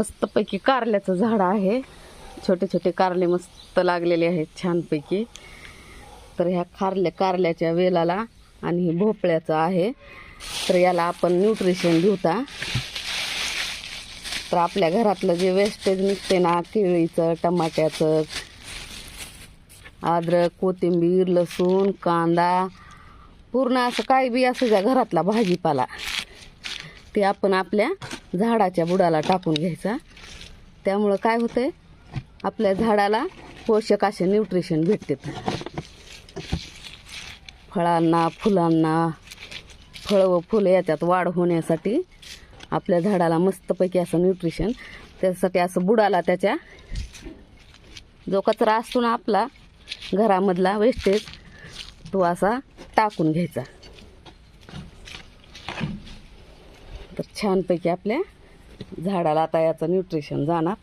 मस्तपैकी कारल्याचं झाड आहे. छोटे छोटे कारले मस्त लागलेले आहेत छानपैकी. तर ह्या कारल्या कारल्याच्या वेलाला आणि हे भोपळ्याचं आहे. तर याला आपण न्यूट्रिशन घेऊता तर आपल्या घरातलं जे वेस्टेज निघते ना केळीचं टमाट्याचं अद्रक कोथिंबीर लसूण कांदा पूर्ण असं काही बी असं ज्या घरातला भाजीपाला. ते आपण आपल्या झाडाच्या बुडाला टाकून घ्यायचा. त्यामुळं काय होतंय? आपल्या झाडाला पोषक असे न्यूट्रिशन भेटते फळांना फुलांना फळं व फुलं याच्यात वाढ होण्यासाठी आपल्या झाडाला मस्तपैकी असं न्यूट्रिशन त्यासाठी असं बुडाला त्याच्या जो कचरा असतो ना आपला घरामधला वेस्टेज तो असा टाकून घ्यायचा तर छानपैकी आपल्या झाडाला आता याचं न्यूट्रिशन जाणार.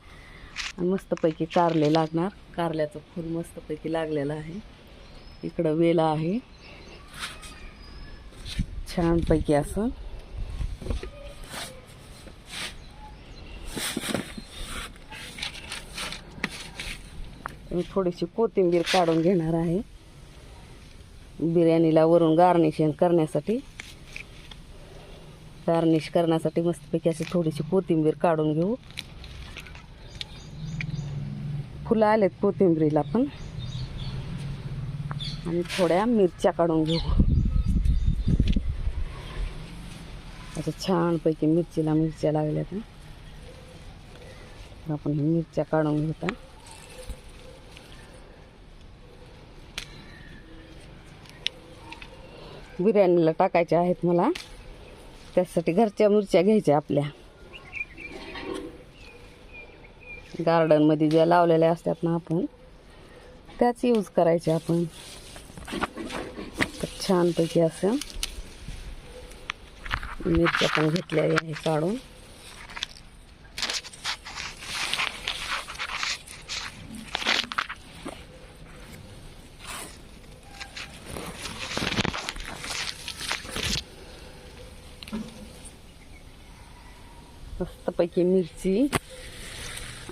आणि मस्तपैकी कारले लागणार. कारल्याचं फूल मस्तपैकी लागलेलं आहे. इकडं वेला आहे. छानपैकी असं. थोडीशी कोथिंबीर काढून घेणार आहे. बिर्याणीला वरून गार्निशिंग करण्यासाठी. गार्निश करण्यासाठी मस्तपैकी अशी थोडीशी कोथिंबीर काढून घेऊ. फुलं आलेत कोथिंबीरीला पण. आणि थोड्या मिरच्या काढून घेऊ. असं छानपैकी मिरचीला मिरच्या लागल्या तर आपण ही मिरच्या काढून घेता बिर्याणीला टाकायच्या आहेत मला. त्यासाठी घरच्या मिरच्या घ्यायच्या आपल्या. गार्डनमध्ये ज्या लावलेल्या असतात ना आपण त्याच यूज करायच्या आपण. छानपैकी असं मिरच्या पण घेतल्या काढून. मस्तपैकी मिरची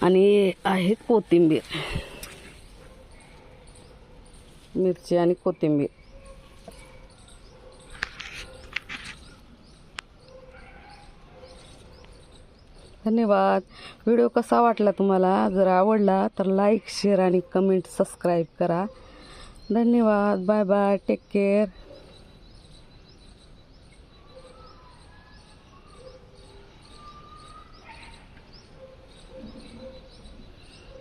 आणि आहे कोथिंबीर. मिरची आणि कोथिंबीर. धन्यवाद. व्हिडिओ कसा वाटला तुम्हाला? जर आवडला तर लाईक शेअर आणि कमेंट सबस्क्राईब करा. धन्यवाद. Bye bye. Take care.